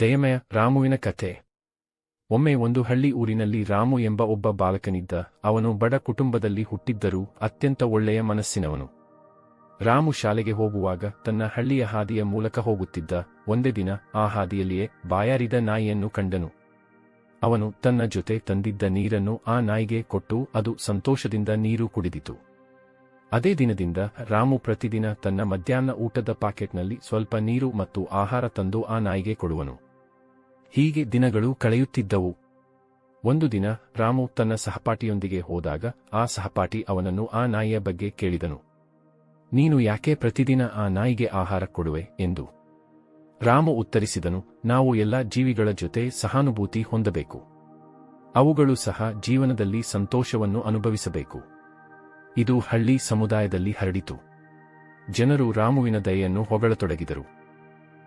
ದಯಮಯ ರಾಮುವಿನ ಕಥೆ. ಒಮ್ಮೆ ಒಂದು ಹಳ್ಳಿ ಊರಿನಲ್ಲಿ ರಾಮು ಎಂಬ ಒಬ್ಬ ಬಾಲಕನಿದ್ದ. ಅವನು ಬಡ ಕುಟುಂಬದಲ್ಲಿ ಹುಟ್ಟಿದ್ದರೂ ಅತ್ಯಂತ ಒಳ್ಳೆಯ ಮನಸ್ಸಿನವನು. ರಾಮು ಶಾಲೆಗೆ ಹೋಗುವಾಗ ತನ್ನ ಹಳ್ಳಿಯ ಹಾದಿಯ ಮೂಲಕ ಹೋಗುತ್ತಿದ್ದ. ಒಂದೇ ದಿನ ಆ ಹಾದಿಯಲ್ಲಿಯೇ ಬಾಯಾರಿದ ನಾಯಿಯನ್ನು ಕಂಡನು. ಅವನು ತನ್ನ ಜೊತೆ ತಂದಿದ್ದ ನೀರನ್ನು ಆ ನಾಯಿಗೆ ಕೊಟ್ಟು ಅದು ಸಂತೋಷದಿಂದ ನೀರು ಕುಡಿದಿತು. ಅದೇ ದಿನದಿಂದ ರಾಮು ಪ್ರತಿದಿನ ತನ್ನ ಮಧ್ಯಾಹ್ನ ಊಟದ ಪಾಕೆಟ್ನಲ್ಲಿ ಸ್ವಲ್ಪ ನೀರು ಮತ್ತು ಆಹಾರ ತಂದು ಆ ನಾಯಿಗೆ ಕೊಡುವನು. ಹೀಗೆ ದಿನಗಳು ಕಳೆಯುತ್ತಿದ್ದವು. ಒಂದು ದಿನ ರಾಮು ತನ್ನ ಸಹಪಾಠಿಯೊಂದಿಗೆ ಹೋದಾಗ ಆ ಸಹಪಾಠಿ ಅವನನ್ನು ಆ ನಾಯಿಯ ಬಗ್ಗೆ ಕೇಳಿದನು. ನೀನು ಯಾಕೆ ಪ್ರತಿದಿನ ಆ ನಾಯಿಗೆ ಆಹಾರ ಕೊಡುವೆ? ಎಂದು. ರಾಮು ಉತ್ತರಿಸಿದನು, ನಾವು ಎಲ್ಲ ಜೀವಿಗಳ ಜೊತೆ ಸಹಾನುಭೂತಿ ಹೊಂದಬೇಕು. ಅವುಗಳು ಸಹ ಜೀವನದಲ್ಲಿ ಸಂತೋಷವನ್ನು ಅನುಭವಿಸಬೇಕು. ಇದು ಹಳ್ಳಿ ಸಮುದಾಯದಲ್ಲಿ ಹರಡಿತು. ಜನರು ರಾಮುವಿನ ದಯೆಯನ್ನು ಹೊಗಳತೊಡಗಿದರು.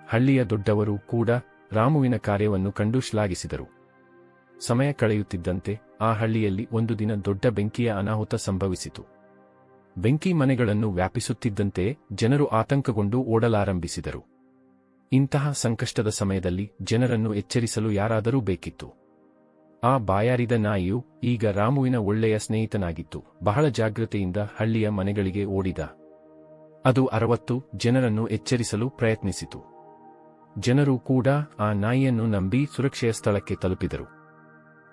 ಹಳ್ಳಿಯ ದೊಡ್ಡವರು ಕೂಡ ರಾಮುವಿನ ಕಾರ್ಯವನ್ನು ಕಂಡು ಶ್ಲಾಘಿಸಿದರು. ಸಮಯ ಕಳೆಯುತ್ತಿದ್ದಂತೆ ಆ ಹಳ್ಳಿಯಲ್ಲಿ ಒಂದು ದಿನ ದೊಡ್ಡ ಬೆಂಕಿಯ ಅನಾಹುತ ಸಂಭವಿಸಿತು. ಬೆಂಕಿ ಮನೆಗಳನ್ನು ವ್ಯಾಪಿಸುತ್ತಿದ್ದಂತೆ ಜನರು ಆತಂಕಗೊಂಡು ಓಡಲಾರಂಭಿಸಿದರು. ಇಂತಹ ಸಂಕಷ್ಟದ ಸಮಯದಲ್ಲಿ ಜನರನ್ನು ಎಚ್ಚರಿಸಲು ಯಾರಾದರೂ ಬೇಕಿತ್ತು. ಆ ಬಾಯಾರಿದ ನಾಯಿಯು ಈಗ ರಾಮುವಿನ ಒಳ್ಳೆಯ ಸ್ನೇಹಿತನಾಗಿತ್ತು. ಬಹಳ ಜಾಗ್ರತೆಯಿಂದ ಹಳ್ಳಿಯ ಮನೆಗಳಿಗೆ ಓಡಿದ. ಅದು ಅರವತ್ತು ಜನರನ್ನು ಎಚ್ಚರಿಸಲು ಪ್ರಯತ್ನಿಸಿತು. ಜನರು ಕೂಡ ಆ ನಾಯಿಯನ್ನು ನಂಬಿ ಸುರಕ್ಷೆಯ ಸ್ಥಳಕ್ಕೆ ತಲುಪಿದರು.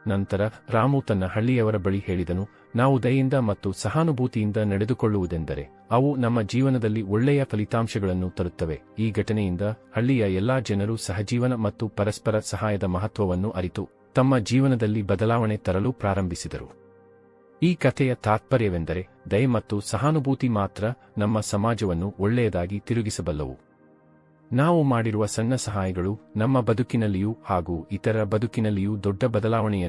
ನಂತರ ರಾಮು ತನ್ನ ಹಳ್ಳಿಯವರ ಬಳಿ ಹೇಳಿದನು, ನಾವು ದಯೆಯಿಂದ ಮತ್ತು ಸಹಾನುಭೂತಿಯಿಂದ ನಡೆದುಕೊಳ್ಳುವುದೆಂದರೆ, ಅವು ನಮ್ಮ ಜೀವನದಲ್ಲಿ ಒಳ್ಳೆಯ ಫಲಿತಾಂಶಗಳನ್ನು ತರುತ್ತವೆ. ಈ ಘಟನೆಯಿಂದ ಹಳ್ಳಿಯ ಎಲ್ಲಾ ಜನರು ಸಹಜೀವನ ಮತ್ತು ಪರಸ್ಪರ ಸಹಾಯದ ಮಹತ್ವವನ್ನು ಅರಿತು. ತಮ್ಮ ಜೀವನದಲ್ಲಿ ಬದಲಾವಣೆ ತರಲು ಪ್ರಾರಂಭಿಸಿದರು. ಈ ಕಥೆಯ ತಾತ್ಪರ್ಯವೆಂದರೆ ದಯ ಮತ್ತು ಸಹಾನುಭೂತಿ ಮಾತ್ರ ನಮ್ಮ ಸಮಾಜವನ್ನು ಒಳ್ಳೆಯದಾಗಿ ತಿರುಗಿಸಬಲ್ಲವು. ನಾವು ಮಾಡಿರುವ ಸಣ್ಣ ಸಹಾಯಗಳು ನಮ್ಮ ಬದುಕಿನಲ್ಲಿಯೂ ಹಾಗೂ ಇತರ ಬದುಕಿನಲ್ಲಿಯೂ ದೊಡ್ಡ ಬದಲಾವಣೆಯನ್ನು